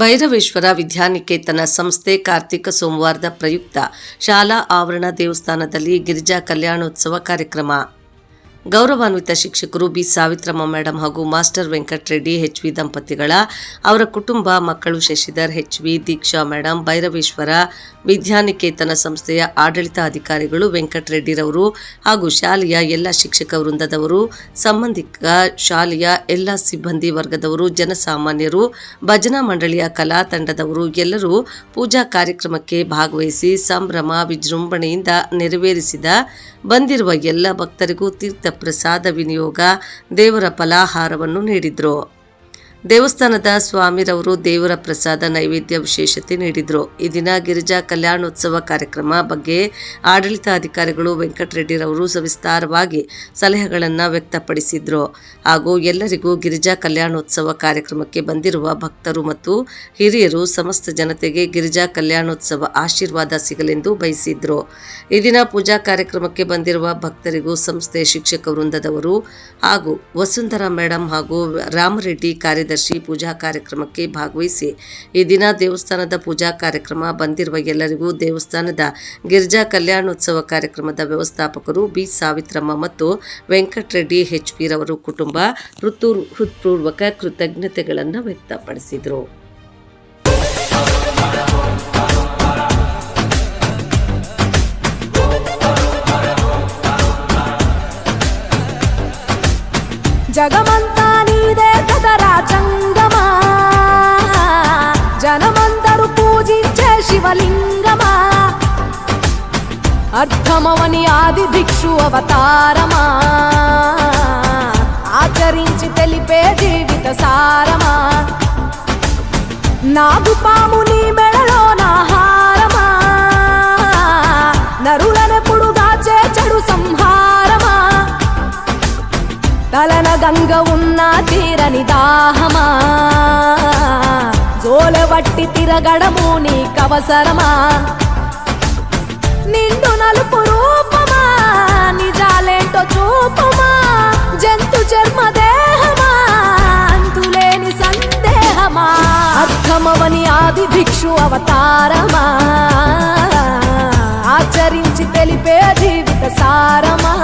ಭೈರವೇಶ್ವರ ವಿದ್ಯಾನಿಕೇತನ ಸಂಸ್ಥೆ ಕಾರ್ತಿಕ ಸೋಮವಾರದ ಪ್ರಯುಕ್ತ ಶಾಲಾ ಆವರಣ ದೇವಸ್ಥಾನದಲ್ಲಿ ಗಿರಿಜಾ ಕಲ್ಯಾಣೋತ್ಸವ ಕಾರ್ಯಕ್ರಮ. ಗೌರವಾನ್ವಿತ ಶಿಕ್ಷಕರು ಬಿ. ಸಾವಿತ್ರಮ್ಮ ಮೇಡಮ್ ಹಾಗೂ ಮಾಸ್ಟರ್ ವೆಂಕಟರೆಡ್ಡಿ ಎಚ್ ವಿ. ದಂಪತಿಗಳ, ಅವರ ಕುಟುಂಬ, ಮಕ್ಕಳು Shashidhar H V. Deeksha madam, Bhairaveshwara, Vidyaniketana ಸಂಸ್ಥೆಯ ಆಡಳಿತ ಅಧಿಕಾರಿಗಳು ವೆಂಕಟರೆಡ್ಡಿರವರು ಹಾಗೂ ಶಾಲೆಯ ಎಲ್ಲ ಶಿಕ್ಷಕ ವೃಂದದವರು, ಸಂಬಂಧಿಕ ಶಾಲೆಯ ಎಲ್ಲ ಸಿಬ್ಬಂದಿ ವರ್ಗದವರು, ಜನಸಾಮಾನ್ಯರು, ಭಜನಾ ಮಂಡಳಿಯ ಕಲಾ ತಂಡದವರು, ಎಲ್ಲರೂ ಪೂಜಾ ಕಾರ್ಯಕ್ರಮಕ್ಕೆ ಭಾಗವಹಿಸಿ ಸಂಭ್ರಮ ವಿಜೃಂಭಣೆಯಿಂದ ನೆರವೇರಿಸಿದ ಬಂದಿರುವ ಎಲ್ಲ ಭಕ್ತರಿಗೂ ತೀರ್ಥ ಪ್ರಸಾದ ವಿನಿಯೋಗ ದೇವರ ಫಲಾಹಾರವನ್ನು ನೀಡಿದ್ರು. ದೇವಸ್ಥಾನದ ಸ್ವಾಮಿರವರು ದೇವರ ಪ್ರಸಾದ ನೈವೇದ್ಯ ವಿಶೇಷತೆ ನೀಡಿದರು. ಈ ದಿನ ಗಿರಿಜಾ ಕಲ್ಯಾಣೋತ್ಸವ ಕಾರ್ಯಕ್ರಮ ಬಗ್ಗೆ ಆಡಳಿತಾಧಿಕಾರಿಗಳು ವೆಂಕಟರೆಡ್ಡಿರವರು ಸವಿಸ್ತಾರವಾಗಿ ಸಲಹೆಗಳನ್ನು ವ್ಯಕ್ತಪಡಿಸಿದರು. ಹಾಗೂ ಎಲ್ಲರಿಗೂ ಗಿರಿಜಾ ಕಲ್ಯಾಣೋತ್ಸವ ಕಾರ್ಯಕ್ರಮಕ್ಕೆ ಬಂದಿರುವ ಭಕ್ತರು ಮತ್ತು ಹಿರಿಯರು ಸಮಸ್ತ ಜನತೆಗೆ ಗಿರಿಜಾ ಕಲ್ಯಾಣೋತ್ಸವ ಆಶೀರ್ವಾದ ಸಿಗಲೆಂದು ಬಯಸಿದ್ರು. ಈ ದಿನ ಪೂಜಾ ಕಾರ್ಯಕ್ರಮಕ್ಕೆ ಬಂದಿರುವ ಭಕ್ತರಿಗೂ ಸಂಸ್ಥೆ ಶಿಕ್ಷಕ ವೃಂದದವರು ಹಾಗೂ ವಸುಂಧರಾ ಮೇಡಮ್ ಹಾಗೂ ರಾಮರೆಡ್ಡಿ ಕಾರ್ಯದರ್ಶಿ ಪೂಜಾ ಕಾರ್ಯಕ್ರಮಕ್ಕೆ ಭಾಗವಹಿಸಿ ಈ ದಿನ ದೇವಸ್ಥಾನದ ಪೂಜಾ ಕಾರ್ಯಕ್ರಮ ಬಂದಿರುವ ಎಲ್ಲರಿಗೂ ದೇವಸ್ಥಾನದ ಗಿರ್ಜಾ ಕಲ್ಯಾಣೋತ್ಸವ ಕಾರ್ಯಕ್ರಮದ ವ್ಯವಸ್ಥಾಪಕರು ಬಿ ಸಾವಿತ್ರಮ್ಮ ಮತ್ತು ವೆಂಕಟರೆಡ್ಡಿ ಎಚ್ ಪಿ ರವರು ಕುಟುಂಬ ಋತೂರ್ ಹೃತ್ಪೂರ್ವಕ ಕೃತಜ್ಞತೆಗಳನ್ನು ವ್ಯಕ್ತಪಡಿಸಿದರು. ಜಗಮ అర్థమవని ఆది దిక్షు అవతారమా? ఆచరించి తెలిపే జీవిత సారమా? నాగు పాము నీ మెడలో నాహారమా నరులనెప్పుడు దాచే చెడు సంహారమా? తలన గంగ ఉన్న తీరని దాహమా? జోలవట్టి తిరగడము నీకవసరమా? నిండు నలుపు రూపమా? నిజాలేంటో చూపమా? జంతు చర్మ దేహమా? అంతులేని సందేహమా? అర్థమవని ఆది భిక్షు అవతారమా? ఆచరించి తెలిపే జీవిత సారమా?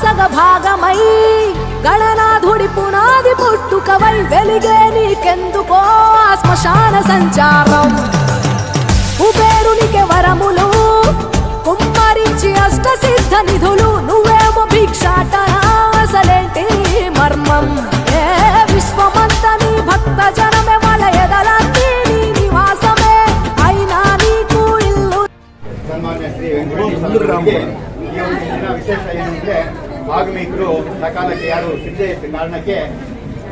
సగ భాగమై గణనాథుడి పునాది పుట్టుకవై వెలిగే నీకెందుకో శ్మశాన సంచారం. కుబేరునికి వరములు కుమ్మరించి అష్ట సిద్ధ నిధులు నువ్వేమో భిక్షాట అసలేంటి మర్మం? ఏ విశ్వమంతా నీ భక్త జనమే వాళ్ళ ఎదలంటే నివాసమే అయినా నీకు ఇల్లు శ్రీ విశేష ಆಗಮಿಕರು ಸಕಾಲಕ್ಕೆ ಯಾರು ಸಿದ್ಧ ಇದ್ದ ಕಾರಣಕ್ಕೆ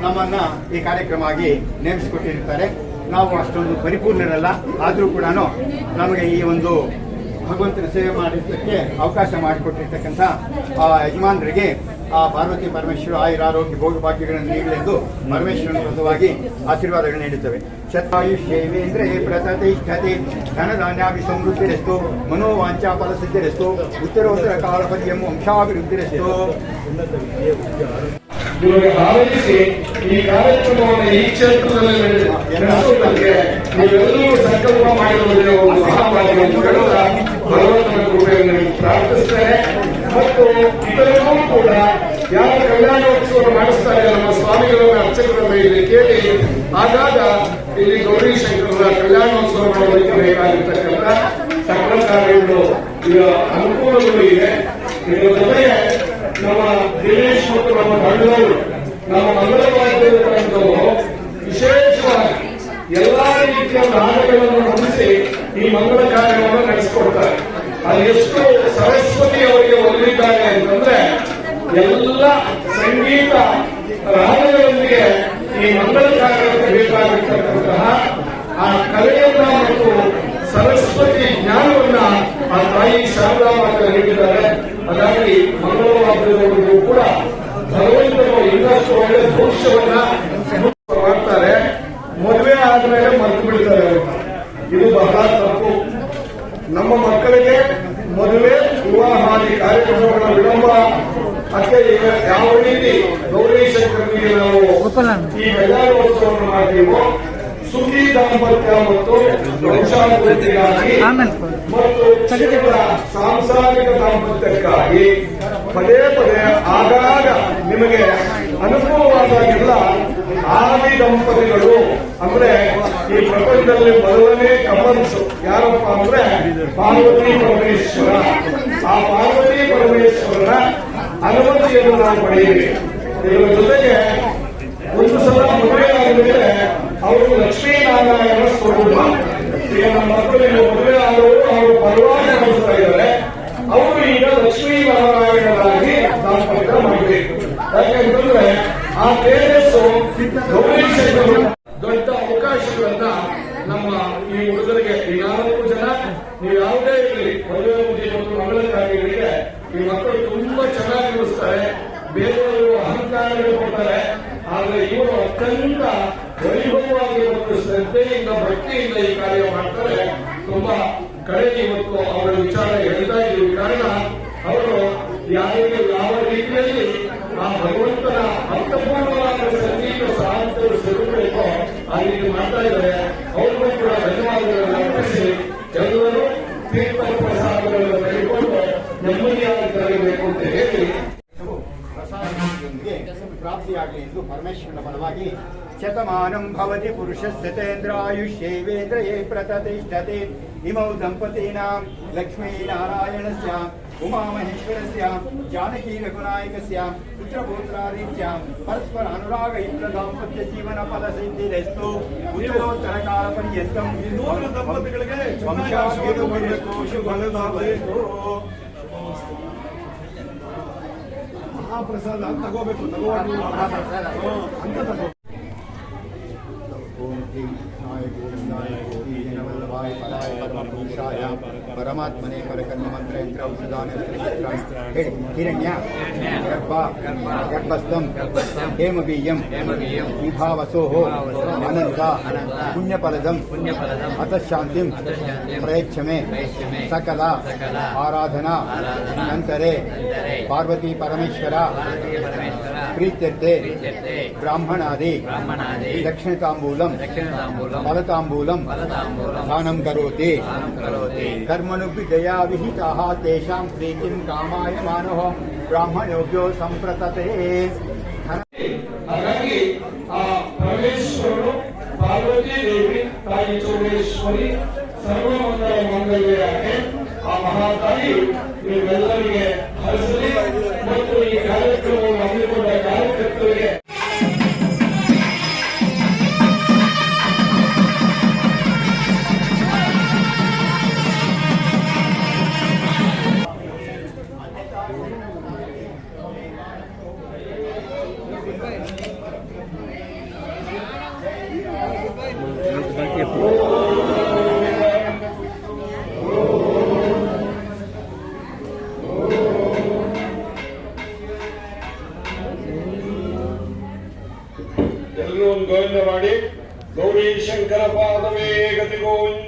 ನಮ್ಮನ್ನ ಈ ಕಾರ್ಯಕ್ರಮ ಆಗಿ ನೇಮಿಸಿಕೊಟ್ಟಿರ್ತಾರೆ. ನಾವು ಅಷ್ಟೊಂದು ಪರಿಪೂರ್ಣರಲ್ಲ. ಆದರೂ ಕೂಡ ನಮಗೆ ಈ ಒಂದು ಭಗವಂತನ ಸೇವೆ ಮಾಡಿದ್ದಕ್ಕೆ ಅವಕಾಶ ಮಾಡಿಕೊಟ್ಟಿರ್ತಕ್ಕಂಥ ಯಜಮಾನರಿಗೆ ಆ ಪಾರ್ವತಿ ಪರಮೇಶ್ವರ ಆಯುರಾರೋಗ್ಯ ಭೋಗ ಭಾಗ್ಯಗಳನ್ನು ನೀಡಲೆಂದು ಪರಮೇಶ್ವರನ ಪರವಾಗಿ ಆಶೀರ್ವಾದಗಳನ್ನು ನೀಡುತ್ತವೆ. ಶತಾಯುಷ್ಯೇವೇಂದ್ರೇ ಪ್ರತತಿಷ್ಠತೆ ಧನಧಾನ್ಯಾಭಿ ಸಮೃದ್ಧಿರೆಸ್ತು ಮನೋವಾಂಚಾ ಫಲಸಿದ್ಧಿರೆಸ್ತು ಉತ್ತರೋತ್ತರ ಕಾಲ ಪರ್ಯಂ ವಂಶಾಭಿವೃದ್ಧಿರೆಸ್ತು ಈ ಕಾರ್ಯಕ್ರಮವನ್ನು ಈ ಕ್ಷೇತ್ರದಲ್ಲಿ ನೀವೆಲ್ಲರೂ ಸಂಕಲ್ಪ ಮಾಡಿರುವುದೇ ಒಂದು ಹೇಳುತ್ತಾ ಭಗವಂತನ ಕೃಪೆಯನ್ನು ಪ್ರಾರ್ಥಿಸ್ತೇನೆ. ಮತ್ತು ಇತರರೂ ಕೂಡ ಯಾವ ಕಲ್ಯಾಣೋತ್ಸವ ಮಾಡಿಸ್ತಾರೆ ನಮ್ಮ ಸ್ವಾಮಿಗಳನ್ನ ಅರ್ಚಕರನ್ನ ಇಲ್ಲಿ ಕೇಳಿ ಆಗಾಗ ಇಲ್ಲಿ ಗೌರಿ ಶಂಕರರ ಕಲ್ಯಾಣೋತ್ಸವ ಮಾಡೋದಕ್ಕೆ ಬೇಕಾಗಿರ್ತಕ್ಕಂಥ ಸಕಲ ಕಾರ್ಯಗಳು ಅನುಕೂಲಗಳು ಇದೆ ಇದರ ಜೊತೆಗೆ ನಮ್ಮ ದಿನೇಶ್ ಮತ್ತು ನಮ್ಮ ತಂಡದವರು ನಮ್ಮ ಮಂಗಳವಾದ್ಯಂತವರು ವಿಶೇಷವಾಗಿ ಎಲ್ಲಾ ರೀತಿಯ ದಾನಗಳನ್ನು ಹೊಂದಿಸಿ ಈ ಮಂಗಳ ಕಾರ್ಯವನ್ನು ನಡೆಸಿಕೊಡ್ತಾರೆ. ಎಷ್ಟು ಸರಸ್ವತಿ ಅವರಿಗೆ ಒಲಿದಿದ್ದಾರೆ ಅಂತಂದ್ರೆ ಎಲ್ಲ ಸಂಗೀತ ರಾಗಗಳೊಂದಿಗೆ ಈ ಈ ಮಂಗಳ ಕಾರ್ಯಕ್ಕೆ ಬೇಕಾಗಿರ್ತಕ್ಕಂತಹ ಆ ಕಲೆಯನ್ನ ಮತ್ತು ಸರಸ್ವತಿ ಜ್ಞಾನವನ್ನ ಆ ತಾಯಿ ಶಾರದಾ ಮಾತ್ರ ನೀಡಿದ್ದಾರೆ. ಹಾಗಾಗಿ ಮಂಗಳವಾರದವರೆಗೂ ಕೂಡ ಭಗವಂತನು ಇನ್ನಷ್ಟು ಒಳ್ಳೆ ಭವಿಷ್ಯವನ್ನ ಮಾಡ್ತಾರೆ ಮದುವೆ ಆದ್ಮೇಲೆ ಮರೆತು ಬಿಡ್ತಾರೆ ಇದು ಬಹಳ ತಪ್ಪು ನಮ್ಮ ಮಕ್ಕಳಿಗೆ ಮದುವೆ ವಿವಾಹಾದಿ ಕಾರ್ಯಕ್ರಮಗಳ ವಿಳಂಬ ಮತ್ತೆ ಈಗ ಯಾವ ರೀತಿ ಗೌರಿ ಶಂಕರನಿಗೆ ನಾವು ಈ ಕಲ್ಯಾಣೋತ್ಸವವನ್ನು ಮಾಡ್ತೀವೋ ಸುಖಿ ದಾಂಪತ್ಯ ಮತ್ತು ಮತ್ತು ಕೇವಲ ಸಾಂಸಾರಿಕ ದಾಂಪತ್ಯಕ್ಕಾಗಿ ಪದೇ ಪದೇ ಆಗಾಗ ನಿಮಗೆ ಅನುಕೂಲವಾದಾಗೆಲ್ಲ ಆದಿ ದಂಪತಿಗಳು ಅಂದ್ರೆ ಈ ಪ್ರಪಂಚದಲ್ಲಿ ಮೊದಲನೇ ಕಮಲ್ಸ್. ಯಾರಪ್ಪ ಅಂದ್ರೆ ಪಾರ್ವತಿ ಪರಮೇಶ್ವರ. ಆ ಪಾರ್ವತಿ ಪರಮೇಶ್ವರನ ಅನುಮತಿಯನ್ನು ನಾವು ಪಡೆಯಿರಿ ಇದರ ಜೊತೆಗೆ ಒಂದು ಸಲ ಮದುವೆ ಆಗಿದ್ರೆ ಅವರು ಲಕ್ಷ್ಮೀನಾರಾಯಣ ಸ್ವರೂಪ. ಈಗ ನಮ್ಮ ಮಕ್ಕಳಿಗೆ ಮದುವೆ ಆದವರು ಅವರು ಪರವಾಗಿ ಇದ್ದಾರೆ. ಅವರು ಈಗ ಲಕ್ಷ್ಮೀನಾರಾಯಣರಾಗಿ ದಾಂಪತ್ಯ ಮಾಡಬೇಕು ಯಾಕೆಂತಂದ್ರೆ ಆ ತೇಜಸ್ಸು ಗೌರಿ ಶಂಕರರು ದೊಡ್ಡ ಅವಕಾಶಗಳನ್ನ ನಮ್ಮ ಈ ಹುಡುಗರಿಗೆ ಈ ಜನ ನೀವು ಯಾವುದೇ ಇರಲಿ, ಮದುವೆ ಮುಗಿ ಮತ್ತು ಮಗಳ ಕಾರ್ಯಗಳಿಗೆ ಈ ಮಕ್ಕಳು ತುಂಬಾ ಚೆನ್ನಾಗಿ ನಡೆಸ್ತಾರೆ ಬೇರೆಯವರು ಅಹಂಕಾರಗಳು ಕೊಡ್ತಾರೆ. ಆದ್ರೆ ಇವರು ಅತ್ಯಂತ ವೈಭವವಾಗಿ ಮತ್ತು ಶ್ರದ್ಧೆಯಿಂದ ಭಕ್ತಿಯಿಂದ ಈ ಕಾರ್ಯ ಮಾಡ್ತಾರೆ ತುಂಬಾ ಕಡೆಗೆ ಮತ್ತು ಅವರ ವಿಚಾರ ಹೇಳ್ತಾ ಇದ್ದೀವಿ ಕಾರಣ ಅವರು ಯಾರಿಗೆ ಯಾವ ರೀತಿಯಲ್ಲಿ ಆ ಭಗವಂತನ ಅರ್ಥಪೂರ್ಣವಾದ ಸಂಗೀತ ಸಾಹಿತ್ಯಗಳು ಸಿಗಬೇಕೋ ಆ ರೀತಿ ಮಾಡ್ತಾ ಇದ್ದಾರೆ ಅವ್ರಿಗೂ ಕೂಡ ಧನ್ಯವಾದಗಳನ್ನು ಅರ್ಪಿಸಿ ಎಲ್ಲರೂ ತೀರ್ಥ ಪ್ರಸಾದಗಳನ್ನು ತೆಗೆದುಕೊಂಡು ನೆಮ್ಮದಿಯಾಗಿ ತೆರಳಬೇಕು ಅಂತ ಹೇಳಿ ಪ್ರಸಾದದೊಂದಿಗೆ ಪ್ರಾಪ್ತಿಯಾಗಲಿ ಎಂದು ಪರಮೇಶ್ವರನ ಬಲವಾಗಿ ಶತಮಾನಂ ಭವತಿ ಪುರುಷಸ್ಯತೇಂದ್ರಾಯುಷ್ಯೇವೇಂದ್ರಯೇ ಪ್ರತತಿಷ್ಠತೆ ಇಮೌ ದಂಪತೀನಾಂ ಲಕ್ಷ್ಮೀನಾರಾಯಣಸ್ಯ ಉಮಾಮಹೇಶ್ವರಸ್ಯ ಜಾನಕಿ ರಘುನಾಯಕಸ್ಯ ಪುತ್ರಪುತ್ರಾದಿತ್ಯ ಪರಸ್ಪರ ಅನುರಾಗ ಯುಕ್ತ ದಾಂಪತ್ಯ ಜೀವನ ಫಲ ಸಿದ್ಧಿರೆಸ್ತು ಉತ್ತರೋತ್ತರ ಕಾಲ ಪರ್ಯಂತಂ ದಂಪತಿಗಳಿಗೆ ಮಹಾಪ್ರಸಾದ ತಗೋಬೇಕು ತಗೋಬೇಕು ಅಂತ ತಗೋ परमात्मने परकर्ममन्त्रयन्त्र प्रयच मे सकला आराधना पार्वती परमेश्वरा प्रीत्यर्थे। ब्राह्मणादि। दक्षिणताम्बूलम्। फलताम्बूलम्। दानं करोति। कर्मणुपि दया विहिताः। तेषां प्रीतिं कामाय मानः। ब्राह्मणोभ्यो सम्प्रतते। पार्वती देवी ಗೌರಿ ಶಂಕರ